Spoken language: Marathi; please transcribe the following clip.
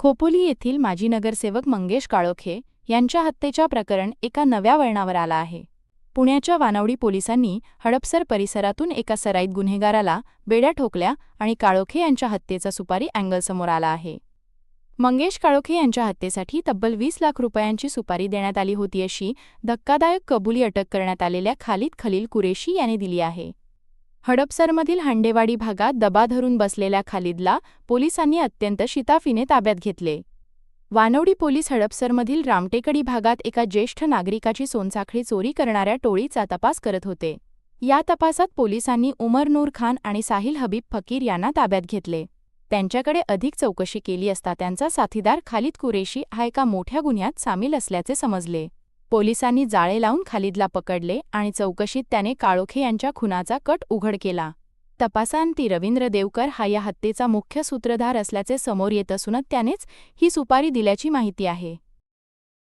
खोपोली येथील माजी नगरसेवक मंगेश काळोखे यांच्या हत्येच्या प्रकरण एका नव्या वळणावर आला आहे. पुण्याच्या वानवडी पोलिसांनी हडपसर परिसरातून एका सराईत गुन्हेगाराला बेड्या ठोकल्या आणि काळोखे यांच्या हत्येचा सुपारी अँगलसमोर आला आहे. मंगेश काळोखे यांच्या हत्येसाठी तब्बल वीस लाख रुपयांची सुपारी देण्यात आली होती अशी धक्कादायक कबुली अटक करण्यात आलेल्या खालिद खलील कुरेशी याने दिली आहे. हडपसरमधील हांडेवाडी भागात दबा धरून बसलेल्या खालिदला पोलिसांनी अत्यंत शिताफीने ताब्यात घेतले. वानवडी पोलीस हडपसरमधील रामटेकडी भागात एका ज्येष्ठ नागरिकाची सोनसाखळी चोरी करणाऱ्या टोळीचा तपास करत होते. या तपासात पोलिसांनी उमर नूर खान आणि साहिल हबीब फकीर यांना ताब्यात घेतले. त्यांच्याकडे अधिक चौकशी केली असता त्यांचा साथीदार खालिद कुरेशी हा एका मोठ्या गुन्ह्यात सामील असल्याचे समजले. पोलिसांनी जाळे लावून खालिदला पकडले आणि चौकशीत त्याने काळोखे यांच्या खुनाचा कट उघड केला. तपासांती रवींद्र देवकर हा या हत्येचा मुख्य सूत्रधार असल्याचे समोर येत असूनच त्यानेच ही सुपारी दिल्याची माहिती आहे.